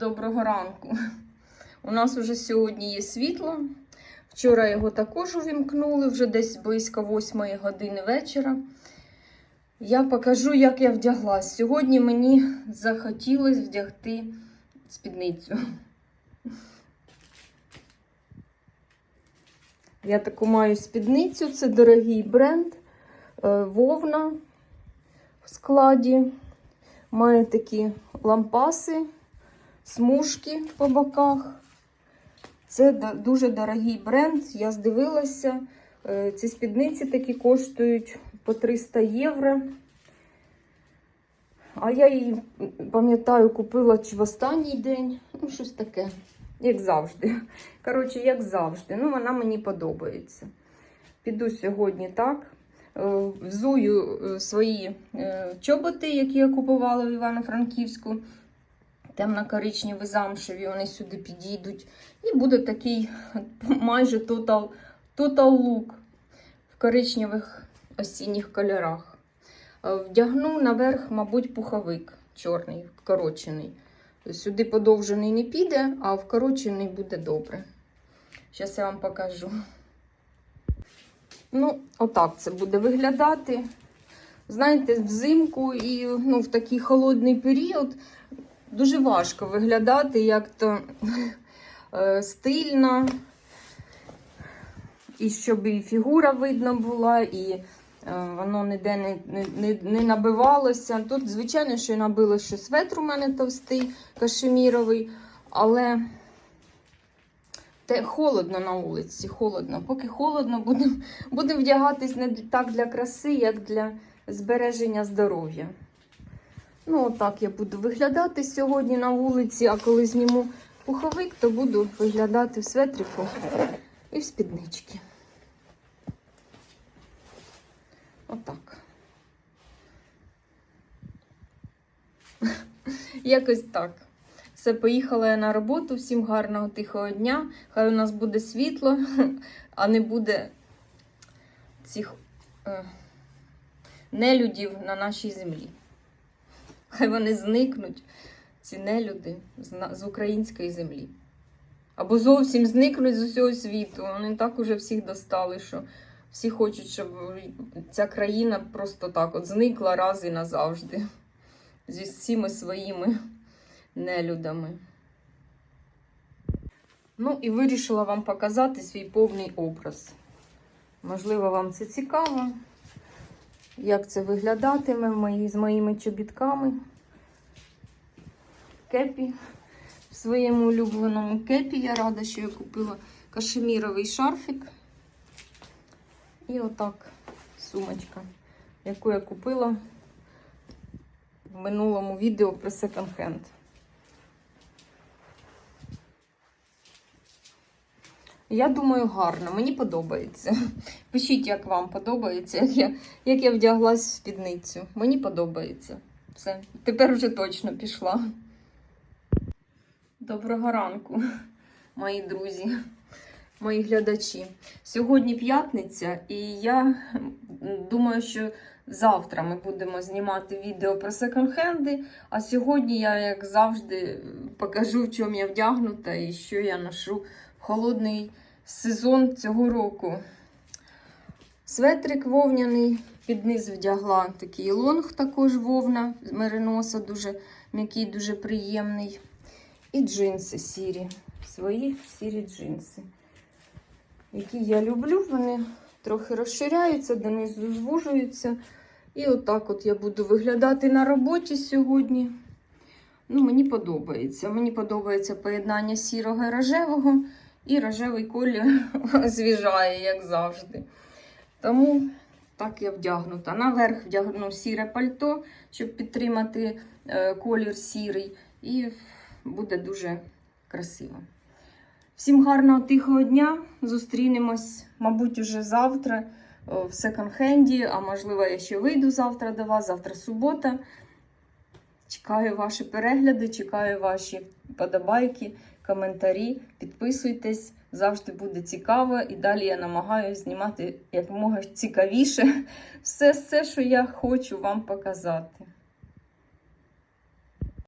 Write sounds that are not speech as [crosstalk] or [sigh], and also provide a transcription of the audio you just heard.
Доброго ранку. У нас вже сьогодні є світло. Вчора його також увімкнули, вже десь близько 8 години вечора. Я покажу, як я вдяглась. Сьогодні мені захотілося вдягти спідницю. Я таку маю спідницю, це дорогий бренд, е, вовна в складі. Має такі лампаси, смужки по боках. Це дуже дорогий бренд. Я здивилася. Е, Ці спідниці такі коштують по 300 євро. А я її, пам'ятаю, купила чи в останній день. Ну, щось таке, як завжди. [laughs] Коротше, як завжди. Ну, вона мені подобається. Піду сьогодні так. Е, Взую е, свої чоботи, які я купувала в Івано-Франківську. Темно-коричневі замшеві, вони сюди підійдуть. І буде такий майже total look в коричневих осінніх кольорах. Е, Вдягну наверх, мабуть, пуховик чорний, вкорочений. Сюди подовжений не піде, а вкорочений буде добре. Зараз я вам покажу. Ну, отак це буде виглядати. Знаєте, взимку і ну, в такий холодний період дуже важко виглядати, як то е, стильно, і щоб і фігура видно була, і е, воно ніде не, не, не, набивалося. Тут, звичайно, що я набила, що светр у мене товстий, кашеміровий, але те холодно на вулиці, холодно. Поки холодно, будемо будем вдягатись не так для краси, як для збереження здоров'я. Ну, отак я буду виглядати сьогодні на вулиці, а коли зніму пуховик, то буду виглядати в светрику і в спіднички. Отак. [laughs] Якось так. Все, поїхала я на роботу. Всім гарного тихого дня. Хай у нас буде світло, [laughs] а не буде цих е, нелюдів на нашій землі. Хай вони зникнуть, ці нелюди, з, української землі. Або зовсім зникнуть з усього світу. Вони так уже всіх достали, що всі хочуть, щоб ця країна просто так от зникла раз і назавжди. [laughs] Зі всіми своїми нелюдами. Ну і вирішила вам показати свій повний образ. Можливо, вам це цікаво, як це виглядатиме з моїми чобітками. Кепі в своєму улюбленому кепі. Я рада, що я купила кашеміровий шарфік. І отак сумочка, яку я купила в минулому відео про секонд-хенд. Я думаю, гарно, мені подобається. [laughs] Пишіть, як вам подобається, як я, як я вдяглась в спідницю. Мені подобається. Все, тепер вже точно пішла. Доброго ранку, [laughs] мої друзі, мої глядачі. Сьогодні п'ятниця, і я думаю, що завтра ми будемо знімати відео про секонд-хенди. А сьогодні я, як завжди, покажу, в чому я вдягнута і що я ношу холодний сезон цього року. Светрик вовняний, під низ вдягла такий лонг, також вовна, мериноса, дуже м'який, дуже приємний. І джинси сірі, свої сірі джинси, які я люблю. Вони трохи розширяються, донизу звужуються. І отак от я буду виглядати на роботі сьогодні. Ну, Мені подобається. Мені подобається поєднання сірого і рожевого, і рожевий колір [laughs] звіжає, як завжди. Тому так я вдягнута. Наверх вдягну сіре пальто, щоб підтримати е, колір сірий. І буде дуже красиво. Всім гарного тихого дня. Зустрінемось, мабуть, уже завтра е, в секонд-хенді, а можливо, я ще вийду завтра до вас, завтра субота. Чекаю ваші перегляди, чекаю ваші подобайки, коментарі. Підписуйтесь, завжди буде цікаво. І далі я намагаюся знімати якомога цікавіше все, все, що я хочу вам показати.